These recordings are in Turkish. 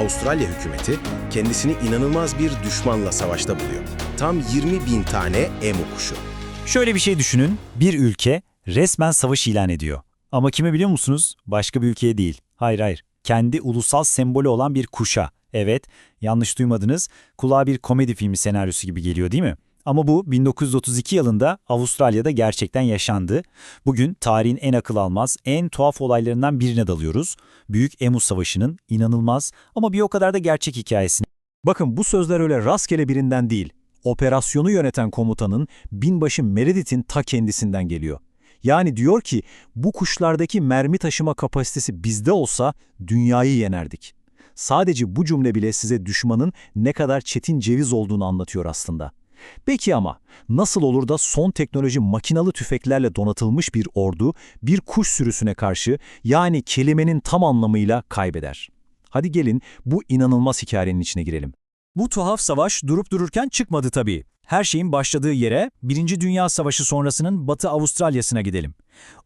Avustralya hükümeti kendisini inanılmaz bir düşmanla savaşta buluyor. Tam 20 bin tane emu kuşu. Şöyle bir şey düşünün, bir ülke resmen savaş ilan ediyor. Ama kimi biliyor musunuz? Başka bir ülkeye değil. Hayır hayır. Kendi ulusal sembolü olan bir kuşa. Evet, yanlış duymadınız. Kulağa bir komedi filmi senaryosu gibi geliyor değil mi? Ama bu 1932 yılında Avustralya'da gerçekten yaşandı. Bugün tarihin en akıl almaz, en tuhaf olaylarından birine dalıyoruz. Büyük Emu Savaşı'nın inanılmaz ama bir o kadar da gerçek hikayesini. Bakın bu sözler öyle rastgele birinden değil. Operasyonu yöneten komutanın binbaşı Meredith'in ta kendisinden geliyor. Yani diyor ki bu kuşlardaki mermi taşıma kapasitesi bizde olsa dünyayı yenerdik. Sadece bu cümle bile size düşmanın ne kadar çetin ceviz olduğunu anlatıyor aslında. Peki ama nasıl olur da son teknoloji makinalı tüfeklerle donatılmış bir ordu bir kuş sürüsüne karşı yani kelimenin tam anlamıyla kaybeder? Hadi gelin bu inanılmaz hikayenin içine girelim. Bu tuhaf savaş durup dururken çıkmadı tabii. Her şeyin başladığı yere, Birinci Dünya Savaşı sonrasının Batı Avustralya'sına gidelim.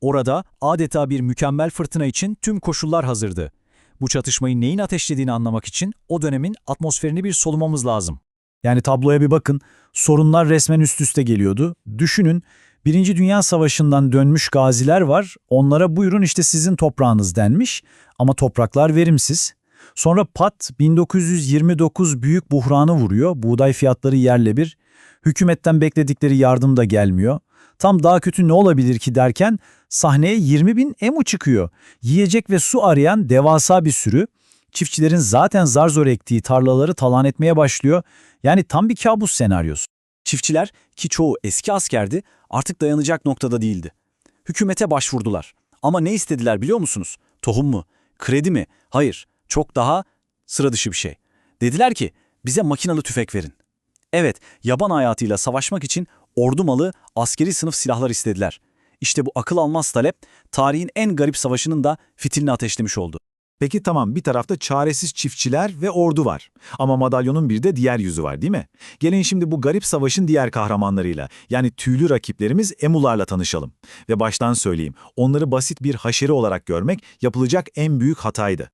Orada adeta bir mükemmel fırtına için tüm koşullar hazırdı. Bu çatışmayı neyin ateşlediğini anlamak için o dönemin atmosferini bir solumamız lazım. Yani tabloya bir bakın, sorunlar resmen üst üste geliyordu. Düşünün, Birinci Dünya Savaşı'ndan dönmüş gaziler var, onlara buyurun işte sizin toprağınız denmiş ama topraklar verimsiz. Sonra pat 1929 büyük buhranı vuruyor, buğday fiyatları yerle bir. Hükümetten bekledikleri yardım da gelmiyor. Tam daha kötü ne olabilir ki derken sahneye 20 bin emu çıkıyor. Yiyecek ve su arayan devasa bir sürü. Çiftçilerin zaten zar zor ektiği tarlaları talan etmeye başlıyor. Yani tam bir kabus senaryosu. Çiftçiler ki çoğu eski askerdi artık dayanacak noktada değildi. Hükümete başvurdular. Ama ne istediler biliyor musunuz? Tohum mu? Kredi mi? Hayır. Çok daha sıra dışı bir şey. Dediler ki bize makinalı tüfek verin. Evet, yaban hayatıyla savaşmak için ordu malı, askeri sınıf silahlar istediler. İşte bu akıl almaz talep, tarihin en garip savaşının da fitilini ateşlemiş oldu. Peki tamam bir tarafta çaresiz çiftçiler ve ordu var. Ama madalyonun bir de diğer yüzü var değil mi? Gelin şimdi bu garip savaşın diğer kahramanlarıyla yani tüylü rakiplerimiz emularla tanışalım. Ve baştan söyleyeyim onları basit bir haşeri olarak görmek yapılacak en büyük hataydı.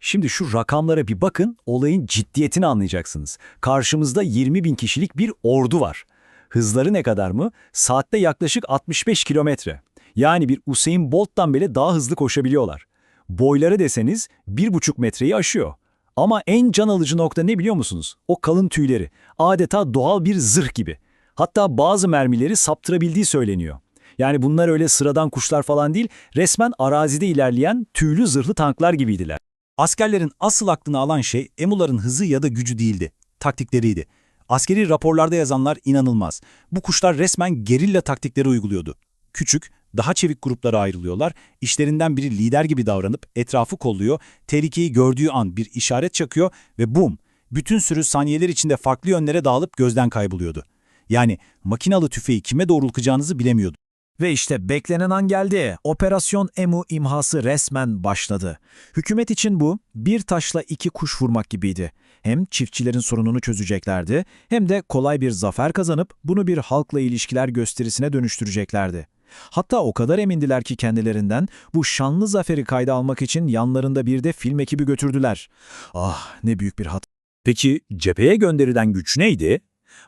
Şimdi şu rakamlara bir bakın, olayın ciddiyetini anlayacaksınız. Karşımızda 20 bin kişilik bir ordu var. Hızları ne kadar mı? Saatte yaklaşık 65 kilometre. Yani bir Usain Bolt'tan bile daha hızlı koşabiliyorlar. Boyları deseniz 1,5 metreyi aşıyor. Ama en can alıcı nokta ne biliyor musunuz? O kalın tüyleri. Adeta doğal bir zırh gibi. Hatta bazı mermileri saptırabildiği söyleniyor. Yani bunlar öyle sıradan kuşlar falan değil, resmen arazide ilerleyen tüylü zırhlı tanklar gibiydiler. Askerlerin asıl aklını alan şey emuların hızı ya da gücü değildi, taktikleriydi. Askeri raporlarda yazanlar inanılmaz. Bu kuşlar resmen gerilla taktikleri uyguluyordu. Küçük, daha çevik gruplara ayrılıyorlar, işlerinden biri lider gibi davranıp etrafı kolluyor, tehlikeyi gördüğü an bir işaret çakıyor ve bum, bütün sürü saniyeler içinde farklı yönlere dağılıp gözden kayboluyordu. Yani makinalı tüfeği kime doğrultacağınızı bilemiyordu. Ve işte beklenen an geldi. Operasyon Emu imhası resmen başladı. Hükümet için bu bir taşla iki kuş vurmak gibiydi. Hem çiftçilerin sorununu çözeceklerdi hem de kolay bir zafer kazanıp bunu bir halkla ilişkiler gösterisine dönüştüreceklerdi. Hatta o kadar emindiler ki kendilerinden bu şanlı zaferi kayda almak için yanlarında bir de film ekibi götürdüler. Ah ne büyük bir hata. Peki cepheye gönderilen güç neydi?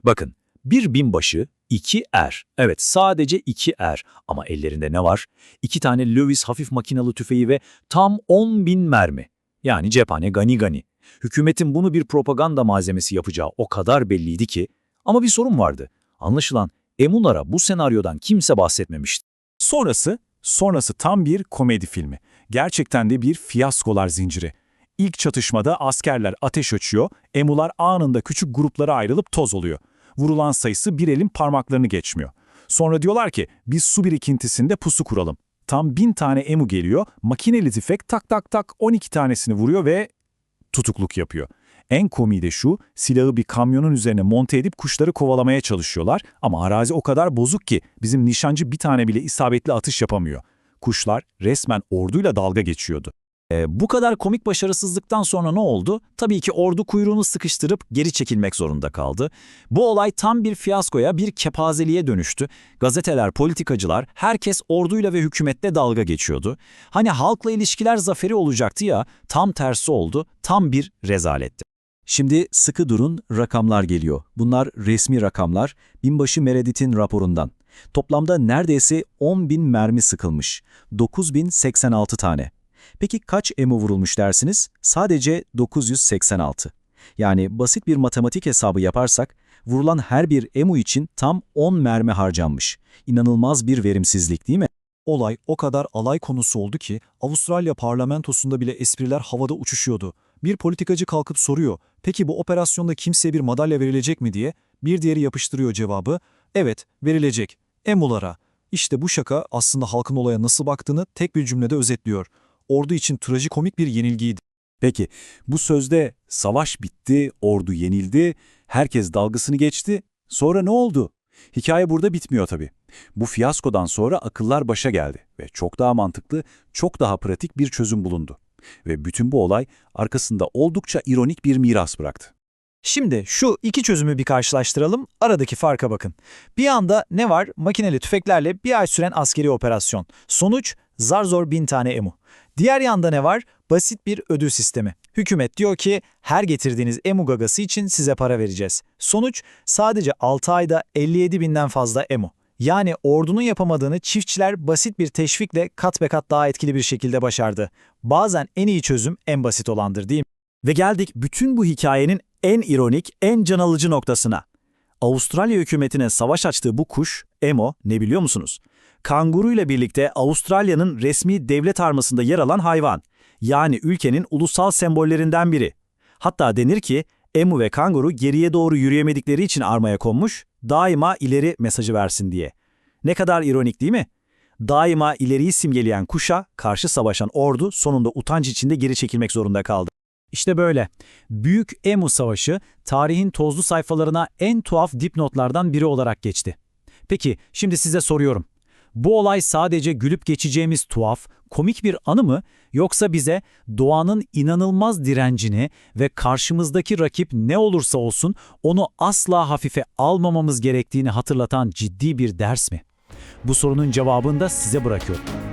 Bakın, bir binbaşı, iki er. Evet, sadece iki er. Ama ellerinde ne var? İki tane Lewis hafif makinalı tüfeği ve tam 10 bin mermi. Yani cephane gani gani. Hükümetin bunu bir propaganda malzemesi yapacağı o kadar belliydi ki. Ama bir sorun vardı. Anlaşılan Emulara bu senaryodan kimse bahsetmemişti. Sonrası, sonrası tam bir komedi filmi. Gerçekten de bir fiyaskolar zinciri. İlk çatışmada askerler ateş açıyor, emular anında küçük gruplara ayrılıp toz oluyor. Vurulan sayısı bir elin parmaklarını geçmiyor. Sonra diyorlar ki biz su birikintisinde pusu kuralım. Tam bin tane emu geliyor, makineli tüfek tak tak tak 12 tanesini vuruyor ve tutukluk yapıyor. En komiği de şu, silahı bir kamyonun üzerine monte edip kuşları kovalamaya çalışıyorlar ama arazi o kadar bozuk ki bizim nişancı bir tane bile isabetli atış yapamıyor. Kuşlar resmen orduyla dalga geçiyordu. E, bu kadar komik başarısızlıktan sonra ne oldu? Tabii ki ordu kuyruğunu sıkıştırıp geri çekilmek zorunda kaldı. Bu olay tam bir fiyaskoya, bir kepazeliğe dönüştü. Gazeteler, politikacılar, herkes orduyla ve hükümetle dalga geçiyordu. Hani halkla ilişkiler zaferi olacaktı ya, tam tersi oldu, tam bir rezaletti. Şimdi sıkı durun, rakamlar geliyor. Bunlar resmi rakamlar, binbaşı Meredith'in raporundan. Toplamda neredeyse 10 bin mermi sıkılmış. 9086 tane. Peki kaç emu vurulmuş dersiniz? Sadece 986. Yani basit bir matematik hesabı yaparsak, vurulan her bir emu için tam 10 mermi harcanmış. İnanılmaz bir verimsizlik değil mi? Olay o kadar alay konusu oldu ki Avustralya parlamentosunda bile espriler havada uçuşuyordu. Bir politikacı kalkıp soruyor, peki bu operasyonda kimseye bir madalya verilecek mi diye, bir diğeri yapıştırıyor cevabı, evet verilecek, emulara. İşte bu şaka aslında halkın olaya nasıl baktığını tek bir cümlede özetliyor. Ordu için trajikomik bir yenilgiydi. Peki bu sözde savaş bitti, ordu yenildi, herkes dalgasını geçti. Sonra ne oldu? Hikaye burada bitmiyor tabii. Bu fiyaskodan sonra akıllar başa geldi ve çok daha mantıklı, çok daha pratik bir çözüm bulundu. Ve bütün bu olay arkasında oldukça ironik bir miras bıraktı. Şimdi şu iki çözümü bir karşılaştıralım, aradaki farka bakın. Bir yanda ne var? Makineli tüfeklerle bir ay süren askeri operasyon. Sonuç zar zor bin tane emu. Diğer yanda ne var? Basit bir ödül sistemi. Hükümet diyor ki her getirdiğiniz emu gagası için size para vereceğiz. Sonuç sadece 6 ayda 57 binden fazla emu. Yani ordunun yapamadığını çiftçiler basit bir teşvikle kat be kat daha etkili bir şekilde başardı. Bazen en iyi çözüm en basit olandır değil mi? Ve geldik bütün bu hikayenin en ironik, en can alıcı noktasına. Avustralya hükümetine savaş açtığı bu kuş, Emo, ne biliyor musunuz? Kanguru ile birlikte Avustralya'nın resmi devlet armasında yer alan hayvan. Yani ülkenin ulusal sembollerinden biri. Hatta denir ki, Emu ve kanguru geriye doğru yürüyemedikleri için armaya konmuş, daima ileri mesajı versin diye. Ne kadar ironik değil mi? Daima ileriyi simgeleyen kuşa karşı savaşan ordu sonunda utanç içinde geri çekilmek zorunda kaldı. İşte böyle. Büyük Emu Savaşı tarihin tozlu sayfalarına en tuhaf dipnotlardan biri olarak geçti. Peki şimdi size soruyorum. Bu olay sadece gülüp geçeceğimiz tuhaf, komik bir anı mı yoksa bize doğanın inanılmaz direncini ve karşımızdaki rakip ne olursa olsun onu asla hafife almamamız gerektiğini hatırlatan ciddi bir ders mi? Bu sorunun cevabını da size bırakıyorum.